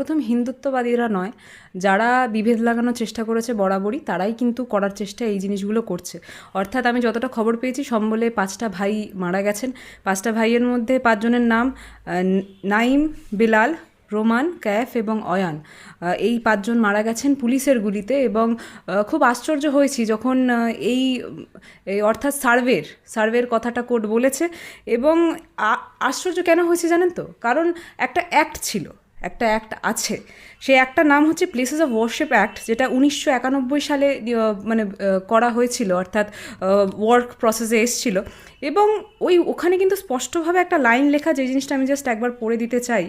সর্বপ্রথম হিন্দুত্ববাদীরা নয়, যারা বিভেদ লাগানোর চেষ্টা করেছে বরাবরই, তারাই কিন্তু করার চেষ্টা এই জিনিসগুলো করছে। অর্থাৎ আমি যতটা খবর পেয়েছি, সম্বলে পাঁচটা ভাই মারা গেছেন। পাঁচটা ভাইয়ের মধ্যে পাঁচজনের নাম নাইম, বিলাল, রোমান, ক্যাফ এবং অয়ান। এই পাঁচজন মারা গেছেন পুলিশের গুলিতে এবং খুব আশ্চর্য হয়েছি যখন এই অর্থাৎ সার্ভের সার্ভের কথাটা কোর্ট বলেছে এবং আশ্চর্য কেন হয়েছে জানেন তো? কারণ একটা অ্যাক্ট ছিল। একটা অ্যাক্ট আছে। সেই একটা নাম হচ্ছে প্লেসেস অফ ওয়ার্শিপ অ্যাক্ট যেটা উনিশশো একানব্বই সালে মানে করা হয়েছিল, অর্থাৎ ওয়ার্ক প্রসেসে এসছিল। এবং ওই, ওখানে কিন্তু স্পষ্টভাবে একটা লাইন লেখা, যে জিনিসটা আমি জাস্ট একবার পড়ে দিতে চাই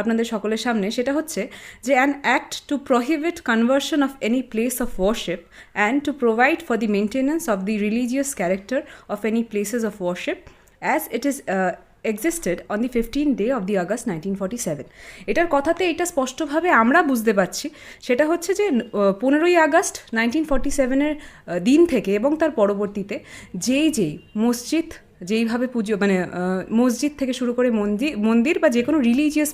আপনাদের সকলের সামনে, সেটা হচ্ছে যে an act to prohibit conversion of any place of worship and to provide for the maintenance of the religious character of any places of worship as it is existed on the fifteen day of the August nineteen forty seven এটার কথাতে এটা স্পষ্টভাবে আমরা বুঝতে পারছি। সেটা হচ্ছে যে পনেরোই আগস্ট নাইনটিন ফর্টি সেভেনের দিন থেকে এবং তার পরবর্তীতে যেই যেই মসজিদ, যেইভাবে পুজো মানে মসজিদ থেকে শুরু করে মন্দির মন্দির বা যে কোনো রিলিজিয়াস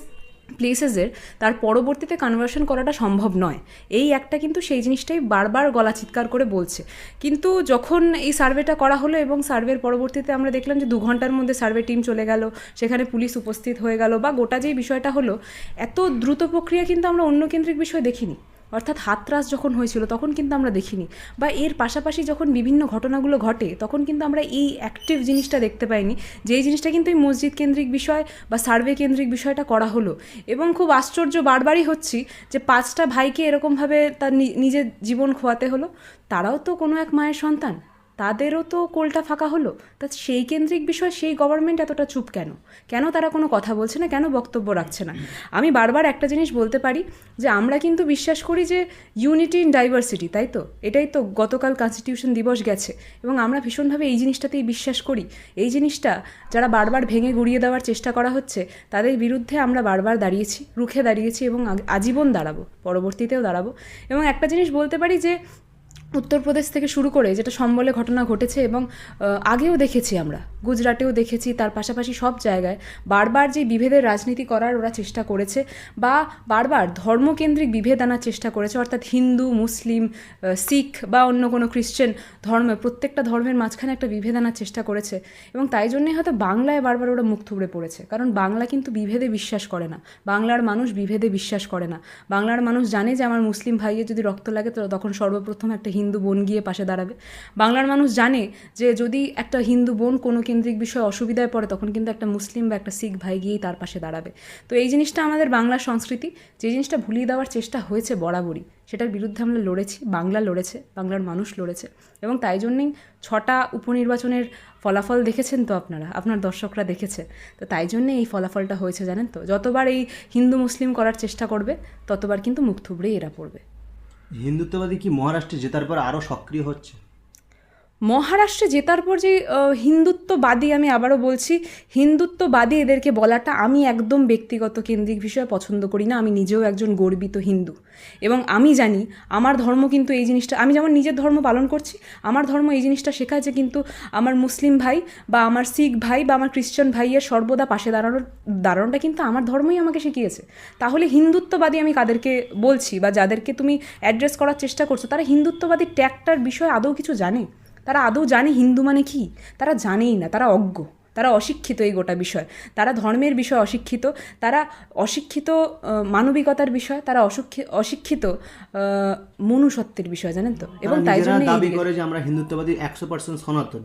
প্লেসেসের তার পরবর্তীতে কনভার্সন করাটা সম্ভব নয়। এই একটা কিন্তু সেই জিনিসটাই বারবার গলা চিৎকার করে বলছে। কিন্তু যখন এই সার্ভেটা করা হলো এবং সার্ভের পরবর্তীতে আমরা দেখলাম যে দু ঘণ্টার মধ্যে সার্ভে টিম চলে গেল, সেখানে পুলিশ উপস্থিত হয়ে গেল বা গোটা যেই বিষয়টা হলো, এত দ্রুত প্রক্রিয়া কিন্তু আমরা অন্য কেন্দ্রিক বিষয় দেখিনি। অর্থাৎ হাতরাস যখন হয়েছিল, তখন কিন্তু আমরা দেখিনি। বা এর পাশাপাশি যখন বিভিন্ন ঘটনাগুলো ঘটে, তখন কিন্তু আমরা এই অ্যাক্টিভ জিনিসটা দেখতে পাইনি, যে এই জিনিসটা কিন্তু এই মসজিদ কেন্দ্রিক বিষয় বা সার্ভে কেন্দ্রিক বিষয়টা করা হলো। এবং খুব আশ্চর্য বারবারই হচ্ছি যে পাঁচটা ভাইকে এরকমভাবে তার নিজের জীবন খোয়াতে হলো। তারাও তো কোনো এক মায়ের সন্তান। তাদেরও তো কোলটা ফাঁকা হলো। তা সেই কেন্দ্রিক বিষয় সেই গভর্নমেন্ট এতটা চুপ কেন? কেন তারা কোনো কথা বলছে না? কেন বক্তব্য রাখছে না? আমি বারবার একটা জিনিস বলতে পারি যে, আমরা কিন্তু বিশ্বাস করি যে ইউনিটি ইন ডাইভার্সিটি তাই তো? এটাই তো গতকাল কনস্টিটিউশন দিবস গেছে এবং আমরা ভীষণভাবে এই জিনিসটাতেই বিশ্বাস করি। এই জিনিসটা যারা বারবার ভেঙে গুড়িয়ে দেওয়ার চেষ্টা করা হচ্ছে, তাদের বিরুদ্ধে আমরা বারবার দাঁড়িয়েছি, রুখে দাঁড়িয়েছি এবং আজীবন দাঁড়াবো, পরবর্তীতেও দাঁড়াবো। এবং একটা জিনিস বলতে পারি যে উত্তরপ্রদেশ থেকে শুরু করে যেটা সম্বলে ঘটনা ঘটেছে এবং আগেও দেখেছি আমরা, গুজরাটেও দেখেছি, তার পাশাপাশি সব জায়গায় বারবার যে বিভেদের রাজনীতি করার ওরা চেষ্টা করেছে বা বারবার ধর্মকেন্দ্রিক বিভেদ আনার চেষ্টা করেছে, অর্থাৎ হিন্দু, মুসলিম শিখ বা অন্য কোনো খ্রিশ্চান ধর্ম, প্রত্যেকটা ধর্মের মাঝখানে একটা বিভেদ আনার চেষ্টা করেছে এবং তাই জন্যই হয়তো বাংলায় বারবার ওরা মুখ থুবড়ে পড়েছে, কারণ বাংলা কিন্তু বিভেদে বিশ্বাস করে না, বাংলার মানুষ বিভেদে বিশ্বাস করে না, বাংলার মানুষ জানে যে আমার মুসলিম ভাইয়ের যদি রক্ত লাগে তো তখন সর্বপ্রথম একটা হিন্দু বোন গিয়ে পাশে দাঁড়াবে। বাংলার মানুষ জানে যে যদি একটা হিন্দু বোন কোনো কেন্দ্রিক বিষয়ে অসুবিধায় পড়ে, তখন কিন্তু একটা মুসলিম বা একটা শিখ ভাই গিয়েই তার পাশে দাঁড়াবে। তো এই জিনিসটা আমাদের বাংলার সংস্কৃতি, যে জিনিসটা ভুলিয়ে দেওয়ার চেষ্টা হয়েছে বরাবরই, সেটার বিরুদ্ধে আমরা লড়েছি, বাংলা লড়েছে, বাংলার মানুষ লড়েছে। এবং তাই জন্যেই ছটা উপনির্বাচনের ফলাফল দেখেছেন তো আপনারা, আপনার দর্শকরা দেখেছে। তো তাই জন্যে এই ফলাফলটা হয়েছে জানেন তো। যতবার এই হিন্দু মুসলিম করার চেষ্টা করবে, ততবার কিন্তু মুখ থুবড়েই এরা পড়বে। হিন্দুত্ববাদী কি মহারাষ্ট্রে জেতার পর আরও সক্রিয় হচ্ছে? মহারাষ্ট্রে জেতার পর যে হিন্দুত্ববাদী আমি আবারও বলছি, হিন্দুত্ববাদী এদেরকে বলাটা আমি একদম ব্যক্তিগত কেন্দ্রিক বিষয়ে পছন্দ করি না। আমি নিজেও একজন গর্বিত হিন্দু। এবং আমি জানি, আমার ধর্ম কিন্তু এই জিনিসটা, আমি যেমন নিজের ধর্ম পালন করছি, আমার ধর্ম এই জিনিসটা শেখায় যে কিন্তু আমার মুসলিম ভাই বা আমার শিখ ভাই বা আমার খ্রিশ্চান ভাইয়ের সর্বদা পাশে দাঁড়ানোর, দাঁড়ানোটা কিন্তু আমার ধর্মই আমাকে শিখিয়েছে। তাহলে হিন্দুত্ববাদী আমি কাদেরকে বলছি বা যাদেরকে তুমি অ্যাড্রেস করার চেষ্টা করছ, তারা হিন্দুত্ববাদী ট্যাগটার বিষয়ে আদৌ কিছু জানে? তারা আদৌ জানে হিন্দু মানে কি? তারা জানেই না তারা অজ্ঞ তারা অশিক্ষিত এই গোটা বিষয়। তারা ধর্মের বিষয় অশিক্ষিত তারা অশিক্ষিত মানবিকতার বিষয় তারা অশিক্ষিত মনুষ্যত্বের বিষয় জানেন তো? এবং তাই জন্য দাবি করে যে আমরা হিন্দুত্ববাদী একশো পার্সেন্ট সনাতন।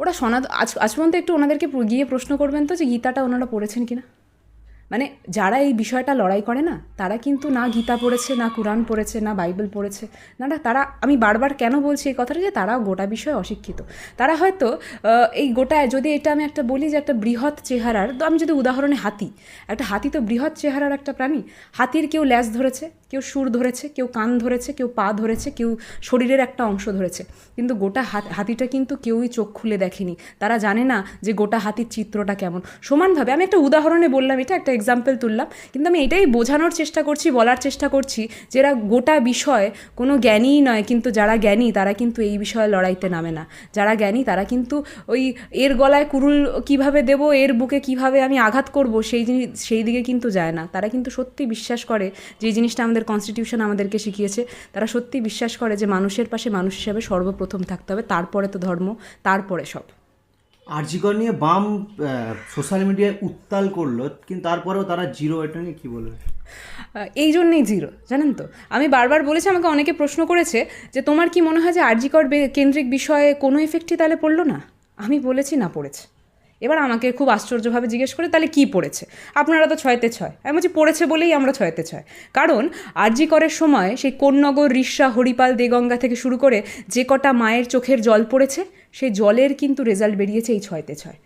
ওরা সনাত আজ আজ পর্যন্ত একটু ওনাদেরকে গিয়ে প্রশ্ন করবেন তো যে গীতাটা ওনারা পড়েছেন কিনা? মানে যারা এই বিষয়টা লড়াই করে না, তারা কিন্তু না গীতা পড়েছে, না কোরআন পড়েছে, না বাইবেল পড়েছে। না না, তারা, আমি বারবার কেন বলছি এই কথাটা যে তারা গোটা বিষয়ে অশিক্ষিত। তারা হয়তো এই গোটায় যদি এটা আমি একটা বলি যে একটা বৃহৎ চেহারার, তো আমি যদি উদাহরণে হাতি, একটা হাতি তো বৃহৎ চেহারার একটা প্রাণী, হাতির কেউ ল্যাস ধরেছে? কেউ সুর ধরেছে, কেউ কান ধরেছে, কেউ পা ধরেছে, কেউ শরীরের একটা অংশ ধরেছে। কিন্তু গোটা হাত- হাতিটা কিন্তু কেউই চোখ খুলে দেখেনি। তারা জানে না যে গোটা হাতির চিত্রটা কেমন। সমানভাবে আমি একটা উদাহরণে বললাম, এটা একটা এক্সাম্পল তুললাম, কিন্তু আমি এটাই বোঝানোর চেষ্টা করছি, বলার চেষ্টা করছি যে এরা গোটা বিষয় কোনো জ্ঞানীই নয়, কিন্তু যারা জ্ঞানী তারা কিন্তু এই বিষয়ে লড়াইতে নামে না। যারা জ্ঞানী তারা কিন্তু ওই এর গলায় কুরুল কীভাবে দেব, এর বুকে কীভাবে আমি আঘাত করব, সেই জিনিস, সেই দিকে কিন্তু যায় না। তারা কিন্তু সত্যি বিশ্বাস করে যে জিনিসটা আমাদের কনস্টিটিউশন আমাদেরকে শিখিয়েছে। তারা সত্যি বিশ্বাস করে যে মানুষের পাশে মানুষ হিসাবে সর্বপ্রথম থাকতে হবে তারপরে তো ধর্ম তারপরে সব। আরজিকর নিয়ে বাম সোশ্যাল মিডিয়ায় উত্তাল করল কিন্তু তারপরেও তারা জিরো এটা নিয়ে কি বলবে? এই জন্যেই জিরো জানেন তো? আমি বারবার বলেছি আমাকে অনেকে প্রশ্ন করেছে যে তোমার কি মনে হয় যে আরজিকর কেন্দ্রিক বিষয়ে কোনো এফেক্টই তাহলে পড়ল না? আমি বলেছি না পড়েছে। এবার আমাকে খুব আশ্চর্যভাবে জিজ্ঞেস করে, তাহলে কি পড়েছে? আপনারা তো ছয়তে ছয়। আমি বলছি, পড়েছে বলেই আমরা ছয়তে ছয়। কারণ আরজি করের সময় সেই কোন্নগর রিসা হরিপাল, দেগঙ্গা থেকে শুরু করে যে কটা মায়ের চোখের জল পড়েছে, সেই জলের কিন্তু রেজাল্ট বেরিয়েছে এই ছয়তে ছয়।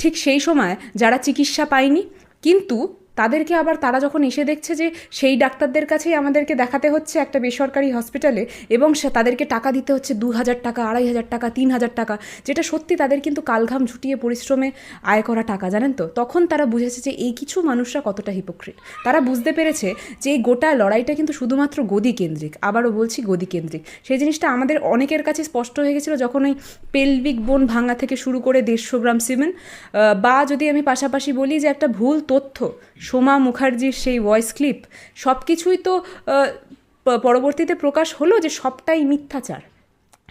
ঠিক সেই সময় যারা চিকিৎসা পায়নি, কিন্তু তাদেরকে আবার তারা যখন এসে দেখছে যে সেই ডাক্তারদের কাছেই আমাদেরকে দেখাতে হচ্ছে একটা বেসরকারি হসপিটালে এবং সে তাদেরকে টাকা দিতে হচ্ছে দু হাজার টাকা, আড়াই হাজার টাকা, তিন হাজার টাকা, যেটা সত্যি তাদের কিন্তু কালঘাম ঝুটিয়ে পরিশ্রমে আয় করা টাকা, জানেন তো? তখন তারা বুঝেছে যে এই কিছু মানুষরা কতটা হিপোক্রিট তারা বুঝতে পেরেছে যে এই গোটা লড়াইটা কিন্তু শুধুমাত্র গদি কেন্দ্রিক আবারও বলছি গদি কেন্দ্রিক সেই জিনিসটা আমাদের অনেকের কাছে স্পষ্ট হয়ে গেছিল যখন ওই পেলভিক বোন ভাঙা থেকে শুরু করে দেড়শো গ্রাম সিমেন্ট বা যদি আমি পাশাপাশি বলি যে একটা ভুল তথ্য সোমা মুখার্জির সেই ভয়েস ক্লিপ সব কিছুই তো পরবর্তীতে প্রকাশ হলো যে সবটাই মিথ্যাচার।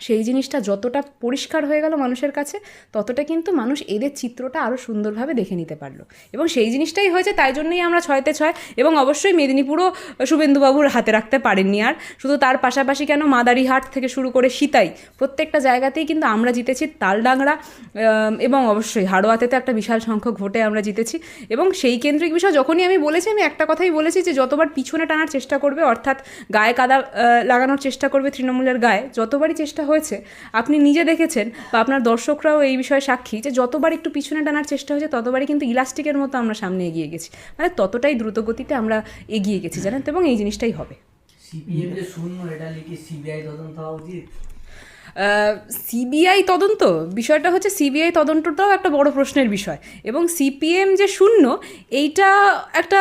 সেই জিনিসটা যতটা পরিষ্কার হয়ে গেল মানুষের কাছে, ততটা কিন্তু মানুষ এদের চিত্রটা আরও সুন্দরভাবে দেখে নিতে পারল। এবং সেই জিনিসটাই হয়েছে, তাই জন্যই আমরা ছয়তে ছয় এবং অবশ্যই মেদিনীপুরও শুভেন্দুবাবুর হাতে রাখতে পারেননি আর। শুধু তার পাশাপাশি কেন মাদারিহাট থেকে শুরু করে সীতাই, প্রত্যেকটা জায়গাতেই কিন্তু আমরা জিতেছি, তালডাংরা এবং অবশ্যই হাড়োয়াতে তো একটা বিশাল সংখ্যক ভোটে আমরা জিতেছি। এবং সেই কেন্দ্রিক বিষয় যখনই আমি বলেছি, আমি একটা কথাই বলেছি যে যতবার পিছনে টানার চেষ্টা করবে, অর্থাৎ গায়ে কাদা লাগানোর চেষ্টা করবে তৃণমূলের গায়ে, যতবারই চেষ্টা হয়েছে, আপনি নিজে দেখেছেন বা আপনার দর্শকরাও এই বিষয়ে সাক্ষী যে যতবার একটু পিছনে টানার চেষ্টা হয়েছে, ততবারই কিন্তু ইলাস্টিকের মতো আমরা সামনে এগিয়ে গেছি। মানে ততটাই দ্রুতগতিতে আমরা এগিয়ে গেছি, জানেন? তো এবং এই জিনিসটাই হবে। সিপিএম যে শূন্য, এটা লিখে সিবিআই তদন্ত হওয়া উচিত? সিবিআই তদন্ত, বিষয়টা হচ্ছে সিবিআই তদন্তটাও একটা বড় প্রশ্নের বিষয়। এবং সিপিএম যে শূন্য, এইটা একটা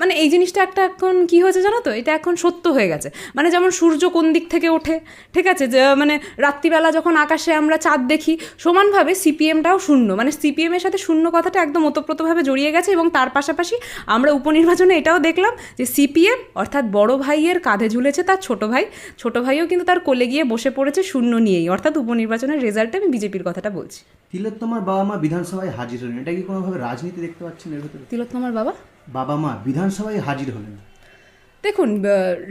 মানে এই জিনিসটা একটা এখন কি হয়েছে জানো তো? এটা এখন সত্য হয়ে গেছে। মানে যেমন সূর্য কোন দিক থেকে ওঠে, ঠিক আছে? যে মানে রাত্রিবেলা যখন আকাশে আমরা চাঁদ দেখি, সমানভাবে সিপিএমটাও শূন্য। মানে সিপিএমের সাথে শূন্য কথাটা একদম ওতপ্রোতভাবে জড়িয়ে গেছে এবং তার পাশাপাশি আমরা উপনির্বাচনে এটাও দেখলাম যে সিপিএম অর্থাৎ বড় ভাইয়ের কাঁধে ঝুলেছে তার ছোট ভাই। ছোট ভাইও কিন্তু তার কোলে গিয়ে বসে পড়েছে শূন্য নিয়েই। অর্থাৎ উপনির্বাচনের রেজাল্টে আমি বিজেপির কথাটা বলছি। তিলোত্তমার বাবা মা বিধানসভায় হাজির হলেন। এটা কি কোনোভাবে রাজনীতি দেখতে পাচ্ছেন এর ভেতরে? তিলোত্তমার বাবা? বাবা মা বিধানসভায় হাজির হলেন। দেখুন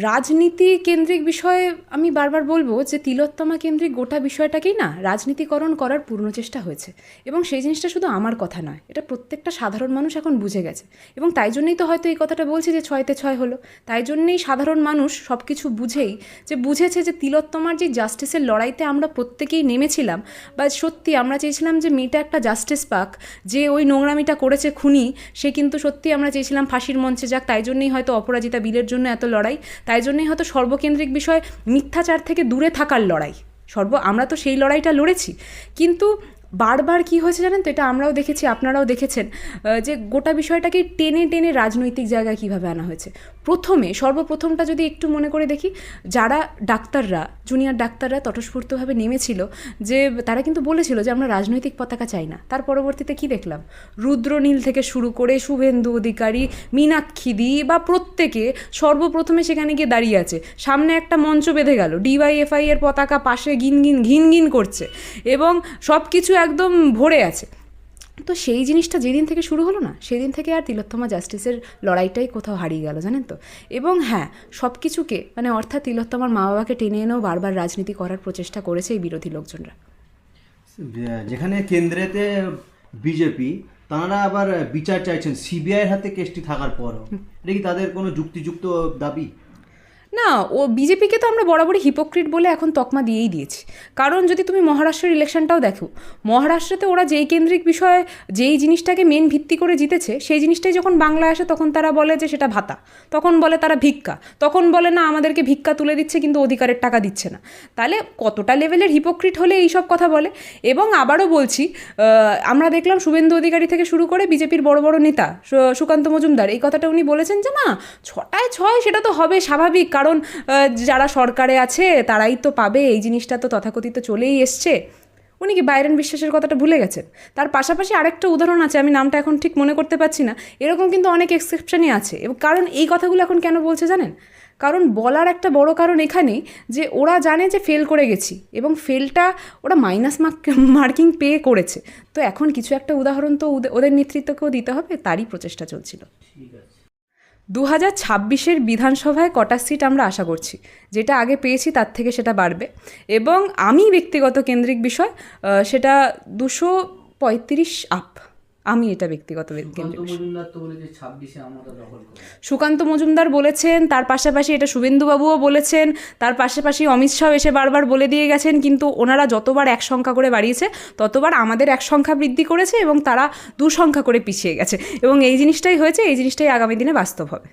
রাজনীতি কেন্দ্রিক বিষয়ে আমি বারবার বলব যে তিলোত্তমা কেন্দ্রিক গোটা বিষয়টাকেই না রাজনীতিকরণ করার পূর্ণ চেষ্টা হয়েছে। এবং সেই জিনিসটা শুধু আমার কথা নয়, এটা প্রত্যেকটা সাধারণ মানুষ এখন বুঝে গেছে। এবং তাই জন্যই তো হয়তো এই কথাটা বলছি যে ছয়তে ছয় হলো। তাই জন্যেই সাধারণ মানুষ সব কিছু বুঝেই যে বুঝেছে যে তিলোত্তমার যে জাস্টিসের লড়াইতে আমরা প্রত্যেকেই নেমেছিলাম, বা সত্যি আমরা চেয়েছিলাম যে মেয়েটা একটা জাস্টিস পাক, যে ওই নোংরামিটা করেছে খুনি, সে কিন্তু সত্যি আমরা চেয়েছিলাম ফাঁসির মঞ্চে যাক, তাই জন্যই হয়তো অপরাজিতা বিলের জন্য এত লড়াই, তাই জন্যই হয়তো সর্বকেন্দ্রিক বিষয় মিথ্যাচার থেকে দূরে থাকার লড়াই। সর্ব, আমরা তো সেই লড়াইটা লড়েছি। কিন্তু বারবার কি হয়েছে জানেন তো, এটা আমরাও দেখেছি, আপনারাও দেখেছেন যে গোটা বিষয়টাকে টেনে টেনে রাজনৈতিক জায়গায় কীভাবে আনা হয়েছে। প্রথমে, সর্বপ্রথমটা যদি একটু মনে করে দেখি, যারা ডাক্তাররা, জুনিয়র ডাক্তাররা তটস্ফূর্তভাবে নেমেছিল, যে তারা কিন্তু বলেছিল যে আমরা রাজনৈতিক পতাকা চাই না। তার পরবর্তীতে কি দেখলাম? রুদ্রনীল থেকে শুরু করে শুভেন্দু অধিকারী, মীনাক্ষী দি বা প্রত্যেকে সর্বপ্রথমে সেখানে গিয়ে দাঁড়িয়ে আছে। সামনে একটা মঞ্চ বেঁধে গেল। ডিওয়াইএফআই এর পতাকা পাশে গিন গিন ঘিন ঘিন করছে এবং সব কিছু একদম ভরে আছে। তো সেই জিনিসটা যেদিন থেকে শুরু হলো না, সেদিন থেকে আর তিলোত্তমা জাস্টিসের লড়াইটাই কোথাও হারিয়ে গেল, জানেন তো? এবং হ্যাঁ সব কিছুকে মানে অর্থাৎ তিলোত্তমার মা বাবাকে টেনে এনেও বারবার রাজনীতি করার প্রচেষ্টা করেছে এই বিরোধী লোকজনরা। যেখানে কেন্দ্রেতে বিজেপি, তারা আবার বিচার চাইছেন, সিবিআইয়ের হাতে কেসটি থাকার পরও। এটা কি তাদের কোনো যুক্তিযুক্ত দাবি? না, ও বিজেপিকে তো আমরা বরাবরই হিপোক্রিট বলে এখন তকমা দিয়েই দিয়েছি। কারণ যদি তুমি মহারাষ্ট্রের ইলেকশনটাও দেখো, মহারাষ্ট্রতে ওরা যেই কেন্দ্রিক বিষয়ে, যেই জিনিসটাকে মেন ভিত্তি করে জিতেছে, সেই জিনিসটাই যখন বাংলায় আসে, তখন তারা বলে যে সেটা ভাতা। তখন বলে তারা ভিক্ষা। তখন বলে না, আমাদেরকে ভিক্ষা তুলে দিচ্ছে, কিন্তু অধিকারের টাকা দিচ্ছে না। তাহলে কতটা লেভেলের হিপোক্রিট হলে এইসব কথা বলে? এবং আবারও বলছি আমরা দেখলাম শুভেন্দু অধিকারী থেকে শুরু করে বিজেপির বড় বড় নেতা সুকান্ত মজুমদার, এই কথাটা উনি বলেছেন যে না, ছটায় ছয় সেটা তো হবে স্বাভাবিক, কারণ আহ, যারা সরকারে আছে তারাই তো পাবে এই জিনিসটা তো তথাকথিত চলেই এসছে। উনি কি বাইরেন বিশ্বাসের কথাটা ভুলে গেছেন? তার পাশাপাশি আরেকটা উদাহরণ আছে আমি নামটা এখন ঠিক মনে করতে পারছি না। এরকম কিন্তু অনেক এক্সেপশনই আছে। এবং কারণ এই কথাগুলো এখন কেন বলছে জানেন? কারণ বলার একটা বড় কারণ এখানেই যে ওরা জানে যে ফেল করে গেছি এবং ফেলটা ওরা মাইনাস মার্ক মার্কিং পে করেছে। তো এখন কিছু একটা উদাহরণ তো ওদে- ওদের নেতৃত্বকেও দিতে হবে তারই প্রচেষ্টা চলছিল। দু হাজার ছাব্বিশের বিধানসভায় কটা সিট আমরা আশা করছি। যেটা আগে পেয়েছি তার থেকে সেটা বাড়বে। এবং আমি ব্যক্তিগত কেন্দ্রিক বিষয় সেটা দুশো পঁয়ত্রিশ আপ আমি এটা ব্যক্তিগত সুকান্ত মজুমদার বলেছেন তার পাশাপাশি এটা শুভেন্দুবাবুও বলেছেন তার পাশাপাশি অমিত শাহ এসে বারবার বলে দিয়ে গেছেন কিন্তু ওনারা যতবার এক সংখ্যা করে বাড়িয়েছে ততবার আমাদের এক সংখ্যা বৃদ্ধি করেছে এবং তারা দু সংখ্যা করে পিছিয়ে গেছে। এবং এই জিনিসটাই হয়েছে এই জিনিসটাই আগামী দিনে বাস্তব হবে।